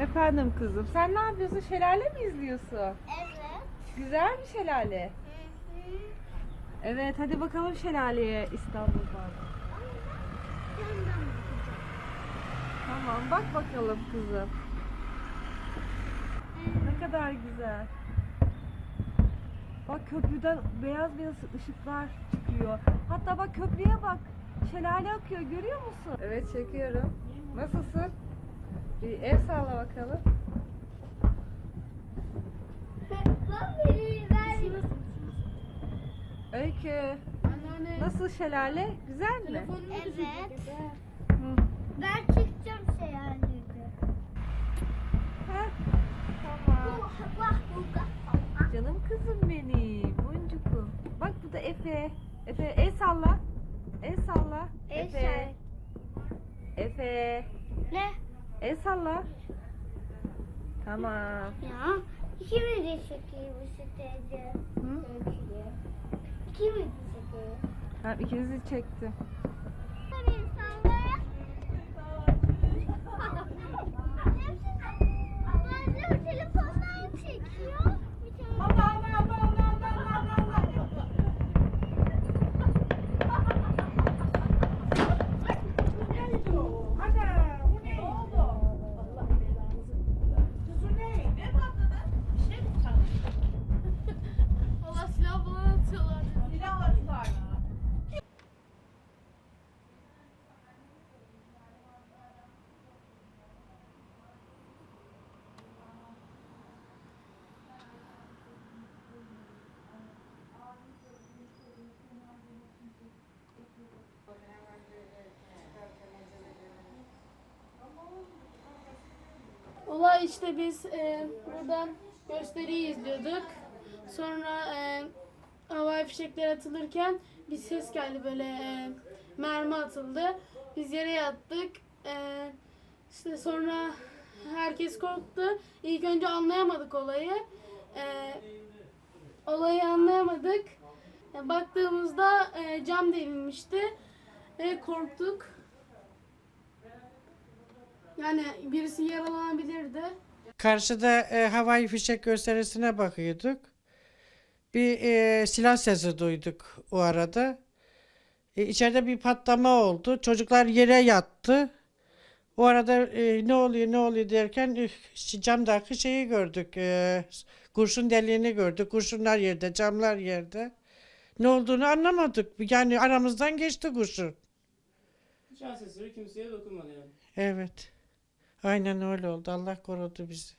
Efendim kızım sen ne yapıyorsun? Şelale mi izliyorsun? Evet. Güzel bir şelale. Hı hı. Evet hadi bakalım şelaleye bakacağım. Tamam bak bakalım kızım. Ne kadar güzel. Bak köprüden beyaz beyaz ışıklar çıkıyor. Hatta bak köprüye bak. Şelale akıyor görüyor musun? Evet çekiyorum. Nasılsın? Bir el salla bakalım. Öykü. Anneanne. Nasıl şelale? Güzel mi? Evet. Hı. Ben çıkacağım şey halinde. Heh, Tamam. Bak bu Canım kızım benim. Boncukum. Bak bu da Efe. Efe el salla. El salla. Efe. Efe. Ne? El salla. Tamam. Ya. İkimiz de bu teyze. Hı? İkimiz de çekeyim. Tamam ikinizi çektim. Olay işte biz e, buradan gösteriyi izliyorduk. Sonra e, havai fişekler atılırken bir ses geldi böyle e, mermi atıldı. Biz yere yattık. E, işte sonra herkes korktu. İlk önce anlayamadık olayı. E, olayı anlayamadık. E, baktığımızda e, cam delinmişti ve korktuk. Yani birisi yaralanabilirdi. Karşıda e, havai fişek gösterisine bakıyorduk. Bir e, silah sesi duyduk o arada. E, içeride bir patlama oldu. Çocuklar yere yattı. O arada e, ne oluyor ne oluyor derken üf, camdaki şeyi gördük. E, kurşun deliğini gördük. Kurşunlar yerde, camlar yerde. Ne olduğunu anlamadık. Yani aramızdan geçti kurşun. Şans eseri kimseye dokunmadı yani. Evet. Aynen öyle oldu. Allah korudu bizi.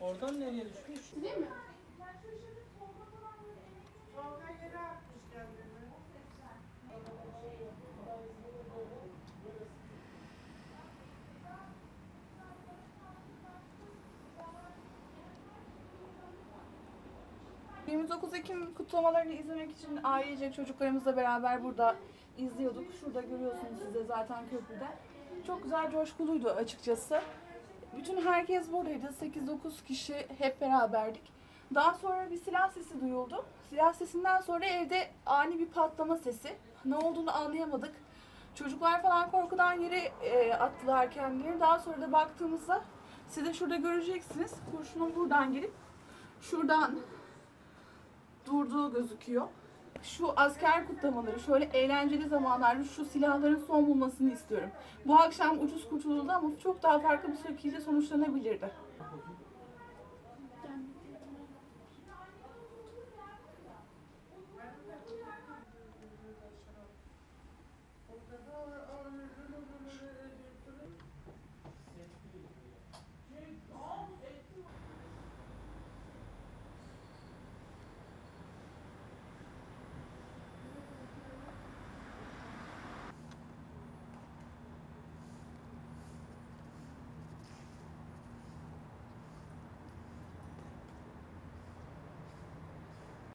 Oradan nereye düşmüş? Değil mi? 29 Ekim kutlamalarını izlemek için ailece çocuklarımızla beraber burada izliyorduk. Şurada görüyorsunuz siz de zaten köprüde. Çok güzel, coşkuluydu açıkçası. Bütün herkes buradaydı. 8-9 kişi hep beraberdik. Daha sonra bir silah sesi duyuldu. Silah sesinden sonra evde ani bir patlama sesi. Ne olduğunu anlayamadık. Çocuklar falan korkudan yere e, attılar kendilerini. Daha sonra da baktığımızda siz de şurada göreceksiniz. Kurşunun buradan gelip şuradan durduğu gözüküyor. Şu asker kutlamaları, şöyle eğlenceli zamanlarda şu silahların son bulmasını istiyorum. Bu akşam ucuz kurtululdu ama çok daha farklı bir şekilde sonuçlanabilirdi.